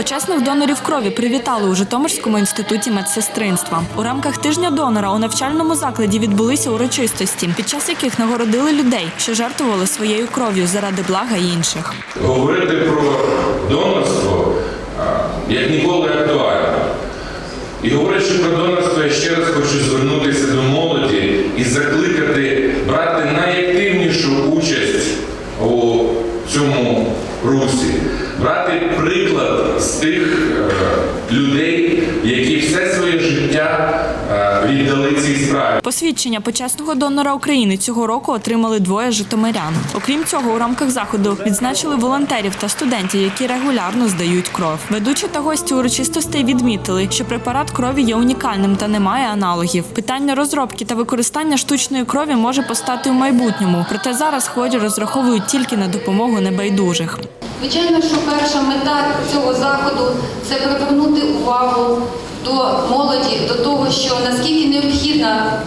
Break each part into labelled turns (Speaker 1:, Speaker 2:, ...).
Speaker 1: Почесних донорів крові привітали у Житомирському інституті медсестринства. У рамках тижня донора у навчальному закладі відбулися урочистості, під час яких нагородили людей, що жертвували своєю кров'ю заради блага інших.
Speaker 2: Говорити про донорство як ніколи актуально. І говорячи про донорство, я ще раз хочу звернутися до молоді і закликати брати найактивнішу участь людей, які все своє життя е, віддали цій справі.
Speaker 1: Посвідчення почесного донора України цього року отримали двоє житомирян. Окрім цього, у рамках заходу відзначили волонтерів та студентів, які регулярно здають кров. Ведучі та гості урочистостей відмітили, що препарат крові є унікальним та не має аналогів. Питання розробки та використання штучної крові може постати у майбутньому, проте зараз хворі розраховують тільки на допомогу небайдужих.
Speaker 3: Звичайно, що перша мета цього заходу це привернути увагу до молоді, до того, що наскільки необхідна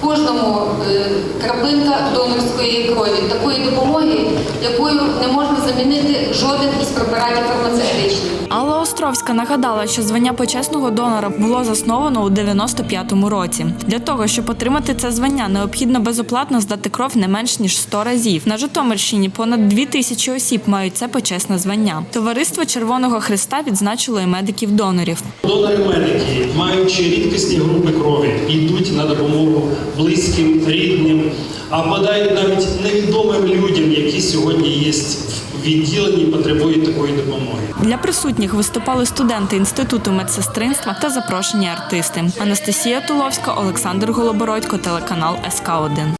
Speaker 3: кожному крапинка краплинка донорської крові, такої допомоги, якою не можна замінити жоден із препаратів фармацевтичних.
Speaker 1: Островська нагадала, що звання почесного донора було засновано у 95-му році. Для того, щоб отримати це звання, необхідно безоплатно здати кров не менш ніж 100 разів. На Житомирщині понад 2 тисячі осіб мають це почесне звання. Товариство Червоного Христа відзначило і медиків-донорів.
Speaker 4: Донори-медики, маючи рідкісні групи крові, йдуть на допомогу близьким, рідним, а бодай навіть невідомим людям, які сьогодні є в відділенні, потребують такої допомоги.
Speaker 1: Для присутніх виступали студенти інституту медсестринства та запрошені артисти. Анастасія Туловська, Олександр Голобородько, телеканал СК 1